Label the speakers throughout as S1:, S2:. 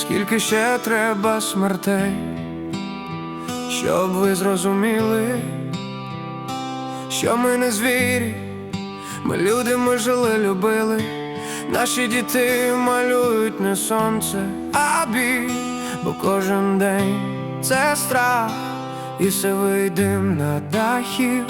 S1: Скільки ще треба смертей, щоб ви зрозуміли, що ми не звірі, ми люди, ми жили, любили. Наші діти малюють не сонце, а біль, бо кожен день це страх і сивий дим на дахів.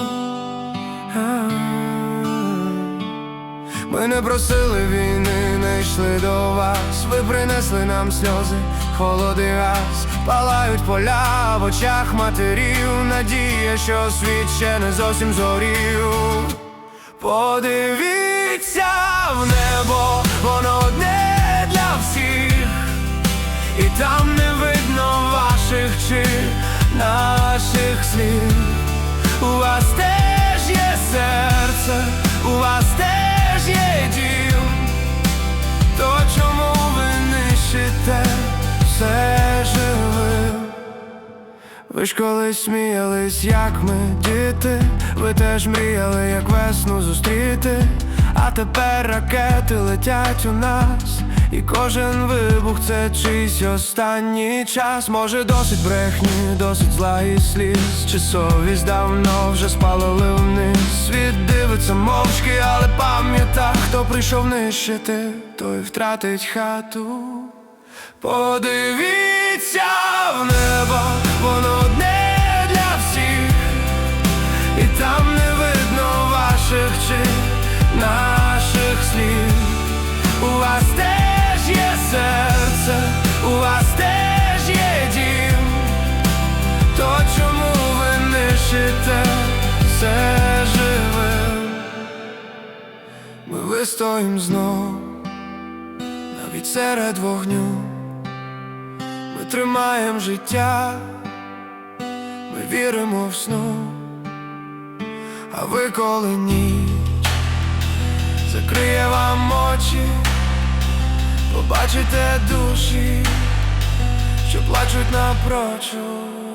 S1: Ми не просили війни, не йшли до вас. Ви принесли нам сльози, холод і газ Палають поля в очах матерів. Надія, що світ ще не зовсім згорів. Подивіться в небо, воно одне для всіх, і там не видно ваших чи наших слів. У вас теж є серце, у вас теж Ви ж колись сміялись, як ми діти, ви теж мріяли, як весну зустріти, а тепер ракети летять у нас, і кожен вибух це чийсь останній час. Може, досить брехні, досить зла і сліз, чи совість давно вже спалили вниз. Світ дивиться мовчки, але пам'ята, хто прийшов нищити, той втратить хату. Подивіться в небо, вистоїм знов, навіть серед вогню. Ми тримаємо життя, ми віримо в сну, а ви коли ніч закриє вам очі, побачите душі, що плачуть напрочуд.